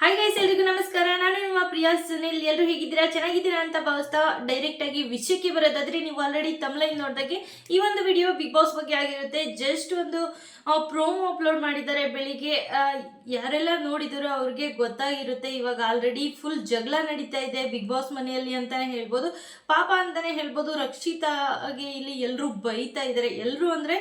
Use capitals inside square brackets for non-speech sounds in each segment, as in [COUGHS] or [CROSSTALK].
Hi guys ಎಲ್ರಿಗೂ ನಮಸ್ಕಾರ. ನಾನು ನಿಮ್ಮ ಪ್ರಿಯಾ ಸುನಿಲ್. ಎಲ್ಲರೂ ಹೇಗಿದ್ದೀರಾ? ಚೆನ್ನಾಗಿದ್ದೀರಾ ಅಂತ ಭಾವಿಸ್ತಾ ಡೈರೆಕ್ಟ್ ಆಗಿ ವಿಷಯಕ್ಕೆ ಬರೋದಾದ್ರೆ ನೀವು ಆಲ್ರೆಡಿ ತಮ್ಲೈನ್ ನೋಡಿದಾಗೆ ಈ ಒಂದು ವಿಡಿಯೋ ಬಿಗ್ ಬಾಸ್ ಬಗ್ಗೆ ಆಗಿರುತ್ತೆ. ಜಸ್ಟ್ ಒಂದು ಪ್ರೋಮೋ ಅಪ್ಲೋಡ್ ಮಾಡಿದ್ದಾರೆ. ಬೆಳಿಗ್ಗೆ ಯಾರೆಲ್ಲ ನೋಡಿದಾರೋ ಅವ್ರಿಗೆ ಗೊತ್ತಾಗಿರುತ್ತೆ. ಇವಾಗ ಆಲ್ರೆಡಿ ಫುಲ್ ಜಗಳ ನಡೀತಾ ಇದೆ. ಬಿಗ್ ಬಾಸ್ ಮನೆಯಲ್ಲಿ ಅಂತಾನೆ ಹೇಳ್ಬೋದು. ಪಾಪ ಅಂತಾನೆ ಹೇಳ್ಬೋದು. ರಕ್ಷಿತಾಗೆ ಇಲ್ಲಿ ಎಲ್ಲರೂ ಬೈತಾ ಇದ್ದಾರೆ ಎಲ್ಲರೂ ಅಂದ್ರೆ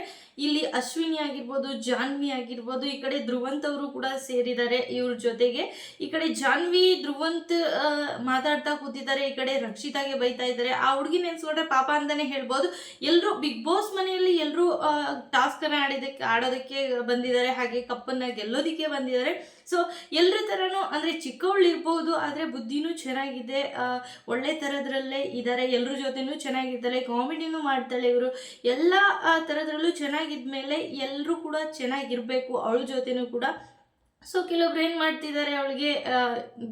ಇಲ್ಲಿ ಅಶ್ವಿನಿ ಆಗಿರ್ಬೋದು, ಜಾನ್ವಿ ಆಗಿರ್ಬೋದು, ಈ ಕಡೆ ಧ್ರುವಂತ್ ಅವರು ಕೂಡ ಸೇರಿದ್ದಾರೆ ಇವ್ರ ಜೊತೆಗೆ. ಈ ಕಡೆ ಜಾನ್ವಿ, ಧ್ರುವಂತ್ ಮಾತಾಡ್ತಾ ಕೂತಿದ್ದಾರೆ. ಈ ಕಡೆ ರಕ್ಷಿತಾಗೆ ಬೈತಾ ಇದ್ದಾರೆ ಆ ಹುಡುಗಿ ನೆನ್ಸ್ಕೊಂಡ್ರೆ ಪಾಪ ಅಂತಾನೆ ಹೇಳ್ಬೋದು. ಎಲ್ಲರೂ ಬಿಗ್ ಬಾಸ್ ಮನೆಯಲ್ಲಿ ಎಲ್ಲರೂ ಟಾಸ್ಕ್ ಅನ್ನ ಆಡಿದಕ್ಕೆ, ಆಡೋದಕ್ಕೆ ಬಂದಿದ್ದಾರೆ. ಹಾಗೆ ಕಪ್ಪನ್ನ ಗೆಲ್ಲೋದಕ್ಕೆ ಬಂದಿದ್ದಾರೆ. ಸೊ ಎಲ್ಲರ ಥರನೂ ಅಂದರೆ ಚಿಕ್ಕವಳು ಇರ್ಬೋದು, ಆದರೆ ಬುದ್ಧಿನೂ ಚೆನ್ನಾಗಿದೆ. ಒಳ್ಳೆ ಥರದ್ರಲ್ಲೇ ಇದ್ದಾರೆ ಎಲ್ಲರ ಜೊತೆನೂ ಚೆನ್ನಾಗಿದ್ದಾರೆ ಕಾಮಿಡಿನೂ ಮಾಡ್ತಾಳೆ ಇವರು. ಎಲ್ಲ ಥರದ್ರಲ್ಲೂ ಚೆನ್ನಾಗಿದ್ಮೇಲೆ ಎಲ್ಲರೂ ಕೂಡ ಚೆನ್ನಾಗಿರಬೇಕು, ಅವಳ ಜೊತೆನೂ ಕೂಡ. ಸೊ ಕೆಲವೊಬ್ರು ಏನು ಮಾಡ್ತಿದ್ದಾರೆ ಅವಳಿಗೆ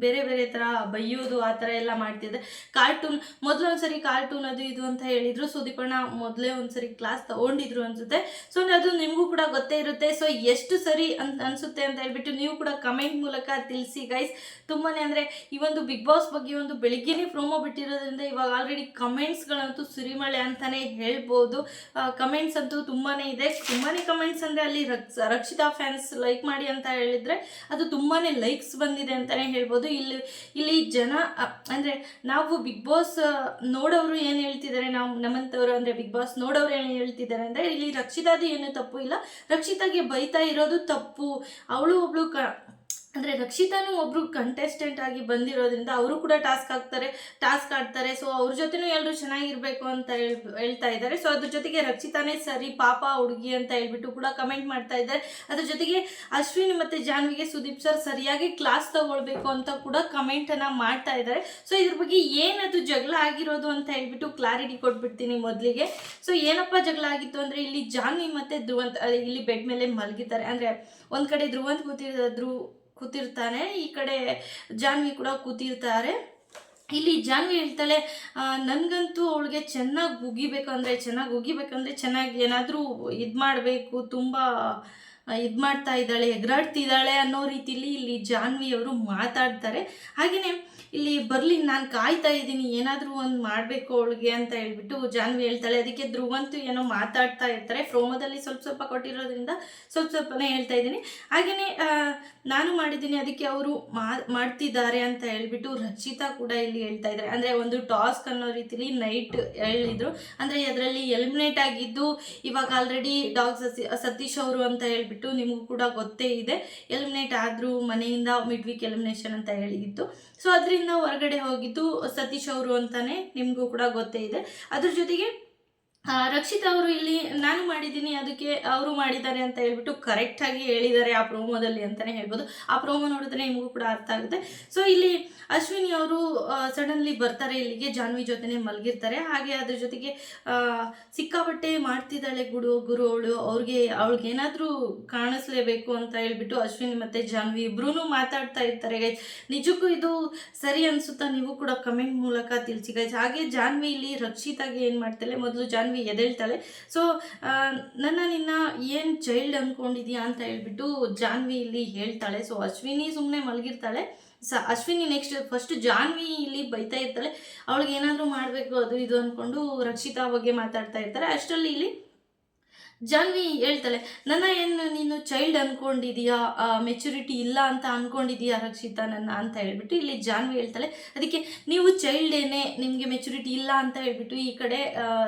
ಬೇರೆ ಬೇರೆ ಥರ ಬೈಯೋದು, ಆ ಥರ ಎಲ್ಲ ಮಾಡ್ತಿದ್ದಾರೆ. ಕಾರ್ಟೂನ್ ಮೊದಲು ಒಂದ್ಸರಿ ಕಾರ್ಟೂನ್ ಅದು ಇದು ಅಂತ ಹೇಳಿದ್ರು. ಸುದೀಪಣ್ಣ ಮೊದಲೇ ಒಂದ್ಸರಿ ಕ್ಲಾಸ್ ತಗೊಂಡಿದ್ರು ಅನ್ಸುತ್ತೆ. ಸೊ ಅದು ನಿಮಗೂ ಕೂಡ ಗೊತ್ತೇ ಇರುತ್ತೆ. ಸೊ ಎಷ್ಟು ಸರಿ ಅಂತ ಅನ್ಸುತ್ತೆ ಅಂತ ಹೇಳ್ಬಿಟ್ಟು ನೀವು ಕೂಡ ಕಮೆಂಟ್ ಮೂಲಕ ತಿಳಿಸಿ ಗೈಸ್ ತುಂಬಾನೇ ಅಂದರೆ ಈ ಒಂದು ಬಿಗ್ ಬಾಸ್ ಬಗ್ಗೆ ಒಂದು ಬೆಳಿಗ್ಗೆನೇ ಪ್ರೋಮೋ ಬಿಟ್ಟಿರೋದ್ರಿಂದ ಇವಾಗ ಆಲ್ರೆಡಿ ಕಮೆಂಟ್ಸ್ಗಳಂತೂ ಸುರಿಮಳೆ ಅಂತಾನೆ ಹೇಳ್ಬೋದು. ಕಮೆಂಟ್ಸ್ ಅಂತೂ ತುಂಬಾನೇ ಇದೆ. ತುಂಬಾನೇ ಕಮೆಂಟ್ಸ್ ಅಂದರೆ ಅಲ್ಲಿ ರಕ್ಷ, ರಕ್ಷಿತಾ ಫ್ಯಾನ್ಸ್ ಲೈಕ್ ಮಾಡಿ ಅಂತ ಹೇಳಿದ್ರೆ ಅದು ತುಂಬಾನೇ ಲೈಕ್ಸ್ ಬಂದಿದೆ ಅಂತಾನೆ ಹೇಳ್ಬೋದು. ಇಲ್ಲಿ ಇಲ್ಲಿ ಜನ ಅಂದರೆ ಅಂದ್ರೆ ನಾವು ಬಿಗ್ ಬಾಸ್ ನೋಡೋರು ಏನು ಹೇಳ್ತಿದ್ದಾರೆ ನಾವು ನಮ್ಮಂಥವ್ರು ಅಂದ್ರೆ ಬಿಗ್ ಬಾಸ್ ನೋಡೋರು ಏನು ಹೇಳ್ತಿದ್ದಾರೆ ಅಂದ್ರೆ ಇಲ್ಲಿ ರಕ್ಷಿತಾದು ಏನು ತಪ್ಪು ಇಲ್ಲ. ರಕ್ಷಿತಾಗೆ ಬೈತಾ ಇರೋದು ತಪ್ಪು. ಅವಳು ಒಬ್ಳು ಕ ಅಂದರೆ ರಕ್ಷಿತಾನೂ ಒಬ್ಬರು ಕಂಟೆಸ್ಟೆಂಟ್ ಆಗಿ ಬಂದಿರೋದ್ರಿಂದ ಅವರು ಕೂಡ ಟಾಸ್ಕ್ ಆಗ್ತಾರೆ ಟಾಸ್ಕ್ ಆಡ್ತಾರೆ. ಸೊ ಅವ್ರ ಜೊತೆನೂ ಎಲ್ಲರೂ ಚೆನ್ನಾಗಿರಬೇಕು ಅಂತ ಹೇಳ್ ಹೇಳ್ತಾ ಇದ್ದಾರೆ. ಸೊ ಅದ್ರ ಜೊತೆಗೆ ರಕ್ಷಿತಾನೇ ಸರಿ, ಪಾಪ ಹುಡುಗಿ ಅಂತ ಹೇಳ್ಬಿಟ್ಟು ಕೂಡ ಕಮೆಂಟ್ ಮಾಡ್ತಾ ಇದ್ದಾರೆ. ಅದ್ರ ಜೊತೆಗೆ ಅಶ್ವಿನಿ ಮತ್ತು ಜಾನ್ವಿಗೆ ಸುದೀಪ್ ಸರ್ ಸರಿಯಾಗಿ ಕ್ಲಾಸ್ ತಗೊಳ್ಬೇಕು ಅಂತ ಕೂಡ ಕಮೆಂಟನ್ನು ಮಾಡ್ತಾ ಇದ್ದಾರೆ. ಸೊ ಇದ್ರ ಬಗ್ಗೆ ಏನದು ಜಗಳ ಆಗಿರೋದು ಅಂತ ಹೇಳ್ಬಿಟ್ಟು ಕ್ಲಾರಿಟಿ ಕೊಟ್ಬಿಡ್ತೀನಿ ಮೊದಲಿಗೆ. ಸೊ ಏನಪ್ಪ ಜಗಳ ಆಗಿತ್ತು ಅಂದರೆ ಇಲ್ಲಿ ಜಾನ್ವಿ ಮತ್ತು ಧ್ರುವಂತ್ ಇಲ್ಲಿ ಬೆಡ್ ಮೇಲೆ ಮಲಗಿದ್ದಾರೆ. ಅಂದರೆ ಒಂದು ಕಡೆ ಧ್ರುವಂತ್ ಕೂತಿರ್ ಧ್ರುವ್ ಕೂತಿರ್ತಾನೆ ಈ ಕಡೆ ಜಾನ್ವಿ ಕೂಡ ಕೂತಿರ್ತಾರೆ. ಇಲ್ಲಿ ಜಾನ್ವಿ ಹೇಳ್ತಾಳೆ ನನಗಂತೂ ಅವಳಿಗೆ ಚೆನ್ನಾಗಿ ಉಗಿಬೇಕಂದ್ರೆ ಚೆನ್ನಾಗಿ ಉಗಿಬೇಕಂದ್ರೆ ಚೆನ್ನಾಗಿ ಏನಾದರೂ ಇದು ಮಾಡಬೇಕು, ತುಂಬ ಇದು ಮಾಡ್ತಾ ಇದ್ದಾಳೆ, ಎಗರಾಡ್ತಿದ್ದಾಳೆ ಅನ್ನೋ ರೀತಿಲಿ ಇಲ್ಲಿ ಜಾನ್ವಿ ಅವರು ಮಾತಾಡ್ತಾರೆ. ಹಾಗೆಯೇ ಇಲ್ಲಿ ಬರಲಿ ನಾನು ಕಾಯ್ತಾ ಇದ್ದೀನಿ, ಏನಾದರೂ ಒಂದು ಮಾಡಬೇಕು ಅವಳಿಗೆ ಅಂತ ಹೇಳ್ಬಿಟ್ಟು ಜಾನ್ವಿ ಹೇಳ್ತಾಳೆ. ಅದಕ್ಕೆ ಧ್ರುವಂತೂ ಏನೋ ಮಾತಾಡ್ತಾ ಇರ್ತಾರೆ. ಪ್ರೋಮೋದಲ್ಲಿ ಸ್ವಲ್ಪ ಸ್ವಲ್ಪ ಕೊಟ್ಟಿರೋದ್ರಿಂದ ಸ್ವಲ್ಪ ಸ್ವಲ್ಪನೇ ಹೇಳ್ತಾ ಇದ್ದೀನಿ. ಹಾಗೆಯೇ ನಾನು ಮಾಡಿದ್ದೀನಿ, ಅದಕ್ಕೆ ಅವರು ಮಾಡ್ತಿದ್ದಾರೆ ಅಂತ ಹೇಳ್ಬಿಟ್ಟು ರಚಿತಾ ಕೂಡ ಇಲ್ಲಿ ಹೇಳ್ತಾ ಇದ್ದಾರೆ. ಅಂದರೆ ಒಂದು ಟಾಸ್ಕ್ ಅನ್ನೋ ರೀತಿಲಿ ನೈಟ್ ಹೇಳಿದ್ರು. ಅಂದರೆ ಅದರಲ್ಲಿ ಎಲಿಮಿನೇಟ್ ಆಗಿದ್ದು ಇವಾಗ ಆಲ್ರೆಡಿ ಡಾಗ್ ಸತೀಶ್ ಅವರು ಅಂತ ಹೇಳ್ಬಿಟ್ಟು ನಿಮಗೂ ಕೂಡ ಗೊತ್ತೇ ಇದೆ. ಎಲಿಮಿನೇಟ್ ಆದರೂ ಮನೆಯಿಂದ ಮಿಡ್ ವೀಕ್ ಎಲಿಮಿನೇಷನ್ ಅಂತ ಹೇಳಿತ್ತು ಸೊ ಅದರಿಂದ ಹೊರಗಡೆ ಹೋಗಿದ್ದು ಸತೀಶ್ ಅವರು ಅಂತಾನೆ ನಿಮಗೂ ಕೂಡ ಗೊತ್ತೇ ಇದೆ. ಅದ್ರ ಜೊತೆಗೆ ರಕ್ಷಿತ್ ಅವರು ಇಲ್ಲಿ, ನಾನು ಮಾಡಿದ್ದೀನಿ, ಅದಕ್ಕೆ ಅವರು ಮಾಡಿದ್ದಾರೆ ಅಂತ ಹೇಳ್ಬಿಟ್ಟು ಕರೆಕ್ಟಾಗಿ ಹೇಳಿದ್ದಾರೆ ಆ ಪ್ರೋಮೋದಲ್ಲಿ ಅಂತಲೇ ಹೇಳ್ಬೋದು. ಆ ಪ್ರೋಮೋ ನೋಡಿದ್ರೆ ನಿಮಗೂ ಕೂಡ ಅರ್ಥ ಆಗುತ್ತೆ. ಸೊ ಇಲ್ಲಿ ಅಶ್ವಿನಿ ಅವರು ಸಡನ್ಲಿ ಬರ್ತಾರೆ ಇಲ್ಲಿಗೆ, ಜಾನ್ವಿ ಜೊತೆನೆ ಮಲಗಿರ್ತಾರೆ. ಹಾಗೆ ಅದ್ರ ಜೊತೆಗೆ ಸಿಕ್ಕಾಪಟ್ಟೆ ಮಾಡ್ತಿದ್ದಾಳೆ ಗುಡು ಗುರು ಅವಳು ಅವ್ರಿಗೆ, ಅವ್ಳಿಗೆ ಏನಾದರೂ ಕಾಣಿಸ್ಲೇಬೇಕು ಅಂತ ಹೇಳ್ಬಿಟ್ಟು ಅಶ್ವಿನಿ ಮತ್ತು ಜಾನ್ವಿ ಇಬ್ಬರೂ ಮಾತಾಡ್ತಾ ಇರ್ತಾರೆ ಗೈಸ್ ನಿಜಕ್ಕೂ ಇದು ಸರಿ ಅನ್ಸುತ್ತಾ? ನೀವು ಕೂಡ ಕಮೆಂಟ್ ಮೂಲಕ ತಿಳಿಸಿ ಗೈಸ್ ಹಾಗೆ ಜಾನ್ವಿ ಇಲ್ಲಿ ರಕ್ಷಿತಾಗಿ ಏನು ಮಾಡ್ತಾಳೆ? ಮೊದಲು ಜಾನ್ವಿ ಎದ್ದೇಳ್ತಾಳೆ ಸೊ ನನ್ನ ನಿನ್ನ ಏನು ಚೈಲ್ಡ್ ಅಂದ್ಕೊಂಡಿದ್ಯಾ ಅಂತ ಹೇಳ್ಬಿಟ್ಟು ಜಾನ್ವಿ ಇಲ್ಲಿ ಹೇಳ್ತಾಳೆ. ಸೊ ಅಶ್ವಿನಿ ಸುಮ್ಮನೆ ಮಲಗಿರ್ತಾಳೆ. ಸ, ಅಶ್ವಿನಿ ನೆಕ್ಸ್ಟ್ ಫಸ್ಟ್ ಜಾನ್ವಿ ಇಲ್ಲಿ ಬೈತಾ ಇರ್ತಾಳೆ. ಅವಳಿಗೆ ಏನಾದರೂ ಮಾಡಬೇಕು ಅದು ಇದು ಅಂದ್ಕೊಂಡು ರಕ್ಷಿತಾ ಬಗ್ಗೆ ಮಾತಾಡ್ತಾ ಇರ್ತಾರೆ. ಅಷ್ಟರಲ್ಲಿ ಇಲ್ಲಿ ಜಾನ್ವಿ ಹೇಳ್ತಾಳೆ ನನ್ನ ಏನು, ನೀನು ಚೈಲ್ಡ್ ಅನ್ಕೊಂಡಿದೀಯಾ? ಮೆಚುರಿಟಿ ಇಲ್ಲ ಅಂತ ಅನ್ಕೊಂಡಿದೀಯಾ ರಕ್ಷಿತಾ ನನ್ನ? ಅಂತ ಹೇಳ್ಬಿಟ್ಟು ಇಲ್ಲಿ ಜಾನ್ವಿ ಹೇಳ್ತಾಳೆ, ಅದಕ್ಕೆ ನೀವು ಚೈಲ್ಡ್ ಏನೇ, ನಿಮಗೆ ಮೆಚುರಿಟಿ ಇಲ್ಲ ಅಂತ ಹೇಳ್ಬಿಟ್ಟು ಈ ಕಡೆ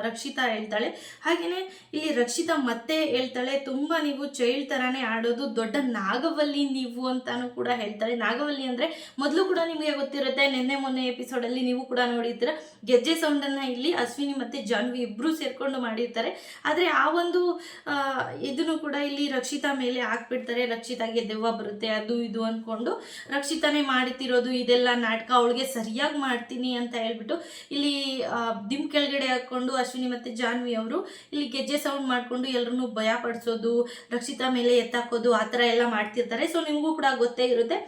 ರಕ್ಷಿತಾ ಹೇಳ್ತಾಳೆ. ಹಾಗೆಯೇ ಇಲ್ಲಿ ರಕ್ಷಿತಾ ಮತ್ತೆ ಹೇಳ್ತಾಳೆ, ತುಂಬ ನೀವು ಚೈಲ್ಡ್ ಥರನೇ ಆಡೋದು, ದೊಡ್ಡ ನಾಗವಲ್ಲಿ ನೀವು ಅಂತಾನು ಕೂಡ ಹೇಳ್ತಾಳೆ. ನಾಗವಲ್ಲಿ ಅಂದರೆ ಮೊದಲು ಕೂಡ ನಿಮಗೆ ಗೊತ್ತಿರುತ್ತೆ, ನಿನ್ನೆ ಮೊನ್ನೆ ಎಪಿಸೋಡಲ್ಲಿ ನೀವು ಕೂಡ ನೋಡಿದ್ದೀರ ಗೆಜ್ಜೆ ಸೌಂಡನ್ನು ಇಲ್ಲಿ ಅಶ್ವಿನಿ ಮತ್ತು ಜಾನ್ವಿ ಇಬ್ಬರೂ ಸೇರಿಕೊಂಡು ಮಾಡಿರ್ತಾರೆ. ಆದರೆ ಆ ಒಂದು ಇದನ್ನು ಕೂಡ ಇಲ್ಲಿ ರಕ್ಷಿತಾ ಮೇಲೆ ಹಾಕ್ಬಿಡ್ತಾರೆ. ರಕ್ಷಿತಾಗೆ ದೆವ್ವ ಬರುತ್ತೆ, ಅದು ಇದು ಅಂದ್ಕೊಂಡು ರಕ್ಷಿತಾನೇ ಮಾಡ್ತಿರೋದು, ಇದೆಲ್ಲ ನಾಟಕ ಅವಳಿಗೆ ಸರಿಯಾಗಿ ಮಾಡ್ತೀನಿ ಅಂತ ಹೇಳ್ಬಿಟ್ಟು ಇಲ್ಲಿ ದಿಮ್ ಕೆಳಗಡೆ ಹಾಕ್ಕೊಂಡು ಅಶ್ವಿನಿ ಮತ್ತು ಜಾನ್ವಿ ಅವರು ಇಲ್ಲಿ ಗೆಜ್ಜೆ ಸೌಂಡ್ ಮಾಡಿಕೊಂಡು ಎಲ್ಲರನ್ನೂ ಭಯ ಪಡಿಸೋದು, ರಕ್ಷಿತಾ ಮೇಲೆ ಎತ್ತಾಕೋದು, ಆ ಥರ ಎಲ್ಲ ಮಾಡ್ತಿರ್ತಾರೆ. ಸೊ ನಿಮಗೂ ಕೂಡ ಗೊತ್ತೇ ಇರುತ್ತೆ.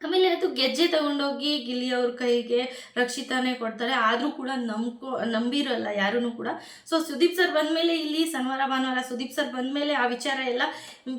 ಆಮೇಲೆ ಅದು ಗೆಜ್ಜೆ ತಗೊಂಡೋಗಿ ಗಿಲ್ಲಿ ಅವ್ರ ಕೈಗೆ ರಕ್ಷಿತಾನೇ ಕೊಡ್ತಾರೆ. ಆದರೂ ಕೂಡ ನಂಬ್ಕೊ, ನಂಬಿರಲ್ಲ ಯಾರೂ ಕೂಡ. ಸೊ ಸುದೀಪ್ ಸರ್ ಬಂದಮೇಲೆ ಇಲ್ಲಿ ಶನಿವಾರ ಭಾನುವಾರ ಸುದೀಪ್ ಸರ್ ಬಂದಮೇಲೆ ಆ ವಿಚಾರ ಎಲ್ಲ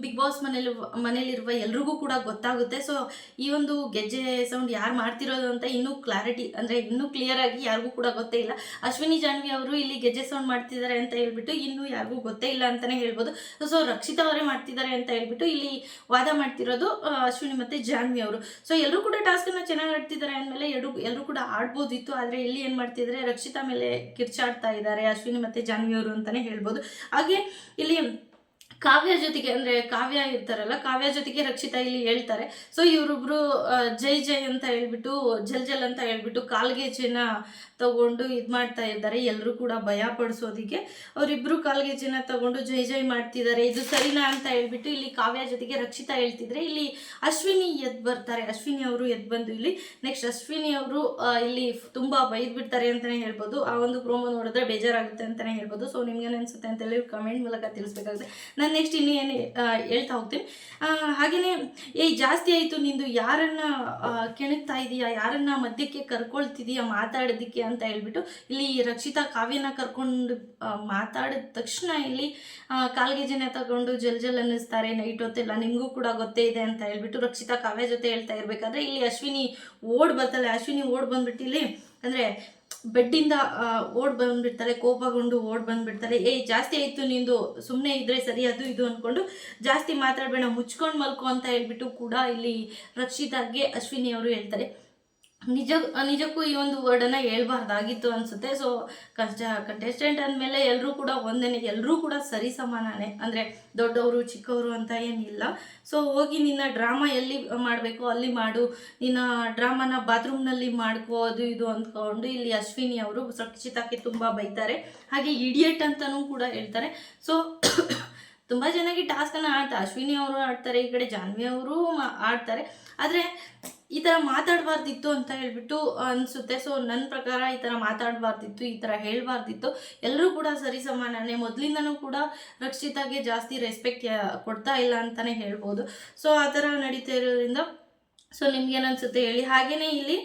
ಬಿಗ್ ಬಾಸ್ ಮನೇಲಿ, ಮನೇಲಿರುವ ಎಲ್ರಿಗೂ ಕೂಡ ಗೊತ್ತಾಗುತ್ತೆ. ಸೊ ಈ ಒಂದು ಗೆಜ್ಜೆ ಸೌಂಡ್ ಯಾರು ಮಾಡ್ತಿರೋದು ಅಂತ ಇನ್ನೂ ಕ್ಲಾರಿಟಿ ಅಂದರೆ ಇನ್ನೂ ಕ್ಲಿಯರ್ ಆಗಿ ಯಾರಿಗೂ ಕೂಡ ಗೊತ್ತೇ ಇಲ್ಲ. ಅಶ್ವಿನಿ ಜಾನ್ವಿ ಅವರು ಇಲ್ಲಿ ಗೆಜ್ಜೆ ಸೌಂಡ್ ಮಾಡ್ತಿದ್ದಾರೆ ಅಂತ ಹೇಳ್ಬಿಟ್ಟು ಇನ್ನೂ ಯಾರಿಗೂ ಗೊತ್ತೇ ಇಲ್ಲ ಅಂತಲೇ ಹೇಳ್ಬೋದು. ಸೊ ರಕ್ಷಿತಾ ಅವರೇ ಮಾಡ್ತಿದ್ದಾರೆ ಅಂತ ಹೇಳ್ಬಿಟ್ಟು ಇಲ್ಲಿ ವಾದ ಮಾಡ್ತಿರೋದು ಅಶ್ವಿನಿ ಮತ್ತು ಜಾನ್ವಿ ಅವರು. ಸೊ ಎಲ್ಲರೂ ಕೂಡ ಟಾಸ್ಕನ್ನು ಚೆನ್ನಾಗಿ ಆಡ್ತಿದ್ದಾರೆ ಅಂದಮೇಲೆ ಎರಡು ಎಲ್ಲರೂ ಕೂಡ ಆಡ್ಬೋದಿತ್ತು. ಆದರೆ ಇಲ್ಲಿ ಏನು ಮಾಡ್ತಿದ್ದಾರೆ, ರಕ್ಷಿತಾ ಮೇಲೆ ಕಿರ್ಚಾಡ್ತಾ ಇದ್ದಾರೆ ಅಶ್ವಿನಿ ಮತ್ತು ಜಾನ್ವಿ ಅವರು ಅಂತಲೇ ಹೇಳ್ಬೋದು. ಹಾಗೆ ಇಲ್ಲಿ ಕಾವ್ಯ ಜೊತೆಗೆ ಅಂದ್ರೆ ಕಾವ್ಯ ಇರ್ತಾರಲ್ಲ, ಕಾವ್ಯ ಜೊತೆಗೆ ರಕ್ಷಿತಾ ಇಲ್ಲಿ ಹೇಳ್ತಾರೆ. ಸೊ ಇವರೊಬ್ರು ಜೈ ಜೈ ಅಂತ ಹೇಳ್ಬಿಟ್ಟು, ಜಲ್ ಜಲ್ ಅಂತ ಹೇಳ್ಬಿಟ್ಟು ಕಾಲ್ಗೆಜೆನ ತಗೊಂಡು ಇದು ಮಾಡ್ತಾ ಇದ್ದಾರೆ. ಎಲ್ಲರೂ ಕೂಡ ಭಯ ಪಡಿಸೋದಿಕ್ಕೆ ಅವರಿಬ್ರು ಕಾಲ್ಗೆಜೆನ ತಗೊಂಡು ಜೈ ಜೈ ಮಾಡ್ತಿದ್ದಾರೆ. ಇದು ಸರಿನಾ ಅಂತ ಹೇಳ್ಬಿಟ್ಟು ಇಲ್ಲಿ ಕಾವ್ಯ ಜೊತೆಗೆ ರಕ್ಷಿತಾ ಹೇಳ್ತಿದ್ರೆ ಇಲ್ಲಿ ಅಶ್ವಿನಿ ಎದ್ ಬರ್ತಾರೆ. ಅಶ್ವಿನಿ ಅವರು ಎದ್ ಬಂದು ಇಲ್ಲಿ ನೆಕ್ಸ್ಟ್ ಅಶ್ವಿನಿ ಅವರು ಇಲ್ಲಿ ತುಂಬಾ ಬೈದ್ ಬಿಡ್ತಾರೆ ಅಂತಾನೆ ಹೇಳ್ಬೋದು. ಆ ಒಂದು ಪ್ರೋಮೋ ನೋಡಿದ್ರೆ ಬೇಜಾರಾಗುತ್ತೆ ಅಂತಾನೆ ಹೇಳ್ಬೋದು. ಸೊ ಅನ್ಸುತ್ತೆ ಅಂತ ಹೇಳಿ ಕಮೆಂಟ್ ಮೂಲಕ ತಿಳಿಸ್ಬೇಕಾಗುತ್ತೆ. ನೆಕ್ಸ್ಟ್ ಇನ್ನು ಏನು ಹೇಳ್ತಾ ಹೋಗ್ತೀನಿ. ಹಾಗೆಯೇ ಏಯ್ ಜಾಸ್ತಿ ಆಯಿತು, ನಿಂದು ಯಾರನ್ನ ಕೆಣಕ್ತಾ ಇದೀಯಾ? ಯಾರನ್ನ ಮಧ್ಯಕ್ಕೆ ಕರ್ಕೊಳ್ತಿದೀಯಾ ಮಾತಾಡೋದಕ್ಕೆ ಅಂತ ಹೇಳ್ಬಿಟ್ಟು, ಇಲ್ಲಿ ರಕ್ಷಿತಾ ಕಾವ್ಯನ ಕರ್ಕೊಂಡು ಮಾತಾಡಿದ ತಕ್ಷಣ ಇಲ್ಲಿ ಕಾಲ್ಗೆ ಜನ ತಗೊಂಡು ಜಲ್ ಜಲ್ ಅನ್ನಿಸ್ತಾರೆ, ನೈಟ್ ಹೊತ್ತಿಲ್ಲ ನಿಮಗೂ ಕೂಡ ಗೊತ್ತೇ ಇದೆ ಅಂತ ಹೇಳ್ಬಿಟ್ಟು ರಕ್ಷಿತಾ ಕಾವ್ಯ ಜೊತೆ ಹೇಳ್ತಾ ಇರಬೇಕಾದ್ರೆ ಇಲ್ಲಿ ಅಶ್ವಿನಿ ಓಡ್ ಬರ್ತಲ್ಲ, ಅಶ್ವಿನಿ ಓಡ್ ಬಂದ್ಬಿಟ್ಟು ಇಲ್ಲಿ ಅಂದರೆ ಬೆಡ್ಡಿಂದ ಓಡ್ ಬಂದ್ಬಿಡ್ತಾರೆ ಕೋಪಗೊಂಡು ಓಡ್ ಬಂದ್ಬಿಡ್ತಾರೆ ಏ, ಜಾಸ್ತಿ ಆಯಿತು ನಿಂದು ಸುಮ್ಮನೆ ಇದ್ರೆ ಸರಿ, ಅದು ಇದು ಅಂದ್ಕೊಂಡು ಜಾಸ್ತಿ ಮಾತಾಡಬೇಡ, ಮುಚ್ಕೊಂಡು ಮಲ್ಕೊ ಅಂತ ಹೇಳ್ಬಿಟ್ಟು ಕೂಡ ಇಲ್ಲಿ ರಕ್ಷಿತಾಗೆ ಅಶ್ವಿನಿ ಅವರು ಹೇಳ್ತಾರೆ. ನಿಜ, ನಿಜಕ್ಕೂ ಈ ಒಂದು ವರ್ಡನ್ನು ಹೇಳ್ಬಾರ್ದಾಗಿತ್ತು ಅನಿಸುತ್ತೆ. ಸೊ ಕಷ್ಟ ಕಂಟೆಸ್ಟೆಂಟ್ ಅಂದಮೇಲೆ ಎಲ್ಲರೂ ಕೂಡ ಒಂದೇನೆ ಎಲ್ಲರೂ ಕೂಡ ಸರಿ ಸಮಾನನೇ. ಅಂದರೆ ದೊಡ್ಡವರು, ಚಿಕ್ಕವರು ಅಂತ ಏನಿಲ್ಲ. ಸೊ ಹೋಗಿ ನಿನ್ನ ಡ್ರಾಮಾ ಎಲ್ಲಿ ಮಾಡಬೇಕು, ಅಲ್ಲಿ ಮಾಡು. ನಿನ್ನ ಡ್ರಾಮಾನ ಬಾತ್ರೂಮ್ನಲ್ಲಿ ಮಾಡ್ಕೋ, ಅದು ಇದು ಅಂದ್ಕೊಂಡು ಇಲ್ಲಿ ಅಶ್ವಿನಿ ಅವರು ರಕ್ಷಿತಾಕ್ಕೆ ತುಂಬ ಬೈತಾರೆ. ಹಾಗೆ ಇಡಿಯಟ್ ಅಂತಲೂ ಕೂಡ ಹೇಳ್ತಾರೆ. ಸೊ ತುಂಬ ಚೆನ್ನಾಗಿ ಟಾಸ್ಕನ್ನು ಆಡ್ತಾರೆ ಅಶ್ವಿನಿ ಅವರು ಆಡ್ತಾರೆ, ಈ ಕಡೆ ಜಾನ್ವಿ ಅವರು ಆಡ್ತಾರೆ. ಆದರೆ ಈ ಥರ ಮಾತಾಡಬಾರ್ದಿತ್ತು ಅಂತ ಹೇಳ್ಬಿಟ್ಟು ಅನಿಸುತ್ತೆ. ಸೊ ನನ್ನ ಪ್ರಕಾರ ಈ ಥರ ಮಾತಾಡಬಾರ್ದಿತ್ತು, ಈ ಥರ ಹೇಳಬಾರ್ದಿತ್ತು. ಎಲ್ಲರೂ ಕೂಡ ಸರಿ ಸಮಾನನೇ. ಮೊದಲಿಂದನೂ ಕೂಡ ರಕ್ಷಿತಾಗೆ ಜಾಸ್ತಿ ರೆಸ್ಪೆಕ್ಟ್ ಕೊಡ್ತಾ ಇಲ್ಲ ಅಂತಲೇ ಹೇಳ್ಬೋದು. ಸೊ ಆ ಥರ ನಡೀತಾ ಇರೋದ್ರಿಂದ ಸೊ ನಿಮ್ಗೇನನ್ಸುತ್ತೆ ಹೇಳಿ. ಹಾಗೆಯೇ ಇಲ್ಲಿ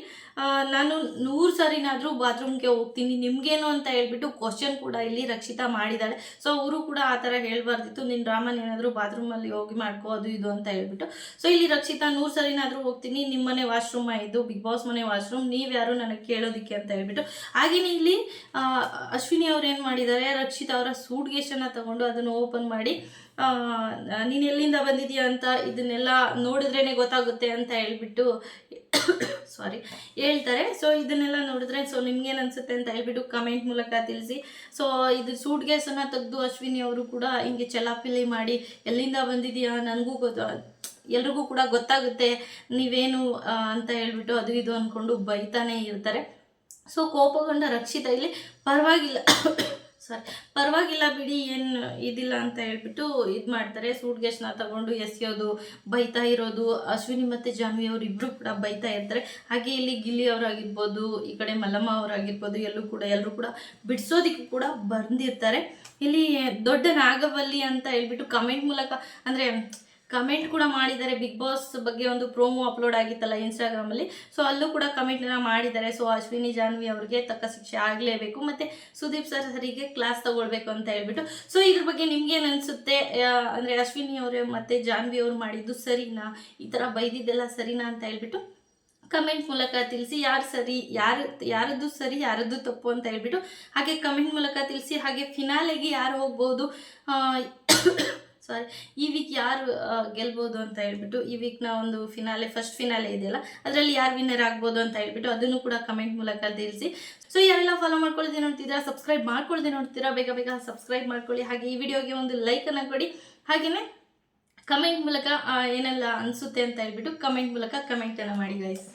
ನಾನು ನೂರು ಸರಿನಾದರೂ ಬಾತ್ರೂಮ್ಗೆ ಹೋಗ್ತೀನಿ. ನಿಮಗೇನು ಅಂತ ಹೇಳ್ಬಿಟ್ಟು ಕ್ವಶನ್ ಕೂಡ ಇಲ್ಲಿ ರಕ್ಷಿತಾ ಮಾಡಿದ್ದಾಳೆ. ಸೊ ಅವರು ಕೂಡ ಆ ಥರ ಹೇಳಬಾರ್ದಿತ್ತು. ನಿನ್ನ ರಾಮನ್ ಏನಾದರೂ ಬಾತ್ರೂಮಲ್ಲಿ ಹೋಗಿ ಮಾಡ್ಕೋ, ಅದು ಇದು ಅಂತ ಹೇಳ್ಬಿಟ್ಟು. ಸೊ ಇಲ್ಲಿ ರಕ್ಷಿತಾ ನೂರು ಸರಿನಾದರೂ ಹೋಗ್ತೀನಿ. ನಿಮ್ಮ ಮನೆ ವಾಶ್ರೂಮ್ ಇದು, ಬಿಗ್ ಬಾಸ್ ಮನೆ ವಾಶ್ರೂಮ್. ನೀವ್ಯಾರು ನನಗೆ ಕೇಳೋದಕ್ಕೆ ಅಂತ ಹೇಳ್ಬಿಟ್ಟು. ಹಾಗೆಯೇ ಇಲ್ಲಿ ಅಶ್ವಿನಿ ಅವ್ರು ಏನು ಮಾಡಿದ್ದಾರೆ? ರಕ್ಷಿತಾ ಅವರ ಸೂಟ್ ಗೇಸನ್ನು ತಗೊಂಡು ಅದನ್ನು ಓಪನ್ ಮಾಡಿ ನೀನು ಎಲ್ಲಿಂದ ಬಂದಿದೀಯ ಅಂತ ಇದನ್ನೆಲ್ಲ ನೋಡಿದ್ರೇ ಗೊತ್ತಾಗುತ್ತೆ ಅಂತ ಹೇಳ್ಬಿಟ್ಟು [COUGHS] ಸಾರಿ ಹೇಳ್ತಾರೆ. ಸೊ ಇದನ್ನೆಲ್ಲ ನೋಡಿದ್ರೆ ಸೊ ನಿಮ್ಗೇನು ಅನಿಸುತ್ತೆ ಅಂತ ಹೇಳ್ಬಿಟ್ಟು ಕಮೆಂಟ್ ಮೂಲಕ ತಿಳಿಸಿ. ಸೊ ಇದು ಸೂಟ್ ಗ್ಯಾಸನ್ನು ತೆಗೆದು ಅಶ್ವಿನಿ ಅವರು ಕೂಡ ಹಿಂಗೆ ಚಲಾಪಿಲಿ ಮಾಡಿ, ಎಲ್ಲಿಂದ ಬಂದಿದೆಯಾ? ನನಗೂ ಗೊತ್ತ, ಎಲ್ರಿಗೂ ಕೂಡ ಗೊತ್ತಾಗುತ್ತೆ. ನೀವೇನು ಅಂತ ಹೇಳ್ಬಿಟ್ಟು ಅದು ಇದು ಅಂದ್ಕೊಂಡು ಬೈತಾನೆ ಇರ್ತಾರೆ. ಸೊ ಕೋಪಗೊಂಡ ರಕ್ಷಿತ ಇಲ್ಲಿ ಪರವಾಗಿಲ್ಲ. [COUGHS] ಸಾರಿ ಪರವಾಗಿಲ್ಲ ಬಿಡಿ, ಏನು ಇದಿಲ್ಲ ಅಂತ ಹೇಳ್ಬಿಟ್ಟು ಇದು ಮಾಡ್ತಾರೆ. ಸೂಟ್ ಗೆಸ್ಟ್ನ ತಗೊಂಡು ಎಸೆಯೋದು, ಬೈತಾ ಇರೋದು. ಅಶ್ವಿನಿ ಮತ್ತು ಜಾನ್ವಿ ಅವರು ಇಬ್ಬರು ಕೂಡ ಬೈತಾ ಇರ್ತಾರೆ. ಹಾಗೆ ಇಲ್ಲಿ ಗಿಲ್ಲಿ ಅವರಾಗಿರ್ಬೋದು, ಈ ಕಡೆ ಮಲ್ಲಮ್ಮ ಅವರಾಗಿರ್ಬೋದು, ಎಲ್ಲೂ ಕೂಡ ಎಲ್ಲರೂ ಕೂಡ ಬಿಡಿಸೋದಕ್ಕೆ ಕೂಡ ಬಂದಿರ್ತಾರೆ. ಇಲ್ಲಿ ದೊಡ್ಡ ನಾಗವಲ್ಲಿ ಅಂತ ಹೇಳ್ಬಿಟ್ಟು ಕಮೆಂಟ್ ಮೂಲಕ, ಅಂದರೆ ಕಮೆಂಟ್ ಕೂಡ ಮಾಡಿದ್ದಾರೆ ಬಿಗ್ ಬಾಸ್ ಬಗ್ಗೆ ಒಂದು ಪ್ರೋಮೋ ಅಪ್ಲೋಡ್ ಆಗಿತ್ತಲ್ಲ ಇನ್ಸ್ಟಾಗ್ರಾಮಲ್ಲಿ ಸೊ ಅಲ್ಲೂ ಕೂಡ ಕಮೆಂಟ್ನ ಮಾಡಿದ್ದಾರೆ. ಸೊ ಅಶ್ವಿನಿ, ಜಾನ್ವಿ ಅವ್ರಿಗೆ ತಕ್ಕ ಶಿಕ್ಷೆ ಆಗಲೇಬೇಕು. ಮತ್ತು ಸುದೀಪ್ ಸರ್ ಸರಿಗೆ ಕ್ಲಾಸ್ ತಗೊಳ್ಬೇಕು ಅಂತ ಹೇಳ್ಬಿಟ್ಟು. ಸೊ ಇದ್ರ ಬಗ್ಗೆ ನಿಮ್ಗೇನು ಅನಿಸುತ್ತೆ? ಅಂದರೆ ಅಶ್ವಿನಿ ಅವರು ಮತ್ತು ಜಾನ್ವಿ ಅವರು ಮಾಡಿದ್ದು ಸರಿನಾ? ಈ ಥರ ಬೈದಿದ್ದೆಲ್ಲ ಸರಿನಾ ಅಂತ ಹೇಳ್ಬಿಟ್ಟು ಕಮೆಂಟ್ ಮೂಲಕ ತಿಳಿಸಿ ಯಾರು ಸರಿ, ಯಾರು, ಯಾರದ್ದು ಸರಿ, ಯಾರದ್ದು ತಪ್ಪು ಅಂತ ಹೇಳ್ಬಿಟ್ಟು ಹಾಗೆ ಕಮೆಂಟ್ ಮೂಲಕ ತಿಳಿಸಿ ಹಾಗೆ ಫಿನಾಲೆಗೆ ಯಾರು ಹೋಗ್ಬೋದು? ಸಾರಿ, ಈ ವೀಕ್ ಯಾರು ಗೆಲ್ಬೋದು ಅಂತ ಹೇಳ್ಬಿಟ್ಟು, ಈ ವೀಕ್ನ ಒಂದು ಫಿನಾಲೆ ಫಸ್ಟ್ ಫಿನಾಲೆ ಇದೆಯಲ್ಲ, ಅದರಲ್ಲಿ ಯಾರು ವಿನ್ನರ್ ಆಗ್ಬೋದು ಅಂತ ಹೇಳ್ಬಿಟ್ಟು ಅದನ್ನು ಕೂಡ ಕಮೆಂಟ್ ಮೂಲಕ ತಿಳಿಸಿ. ಸೊ ಯಾರೆಲ್ಲ ಫಾಲೋ ಮಾಡ್ಕೊಳ್ದೆ ನೋಡ್ತಿದ್ದೀರಾ ಸಬ್ಸ್ಕ್ರೈಬ್ ಮಾಡ್ಕೊಳ್ಳಿ ನೋಡ್ತೀರಾ ಬೇಗ ಬೇಗ ಸಬ್ಸ್ಕ್ರೈಬ್ ಮಾಡ್ಕೊಳ್ಳಿ. ಹಾಗೆ ಈ ವಿಡಿಯೋಗೆ ಒಂದು ಲೈಕನ್ನು ಕೊಡಿ. ಹಾಗೆಯೇ ಕಮೆಂಟ್ ಮೂಲಕ ಏನೆಲ್ಲ ಅನಿಸುತ್ತೆ ಅಂತ ಹೇಳ್ಬಿಟ್ಟು ಕಮೆಂಟ್ ಮೂಲಕ ಕಮೆಂಟನ್ನು ಮಾಡಿ ಗೈಸ್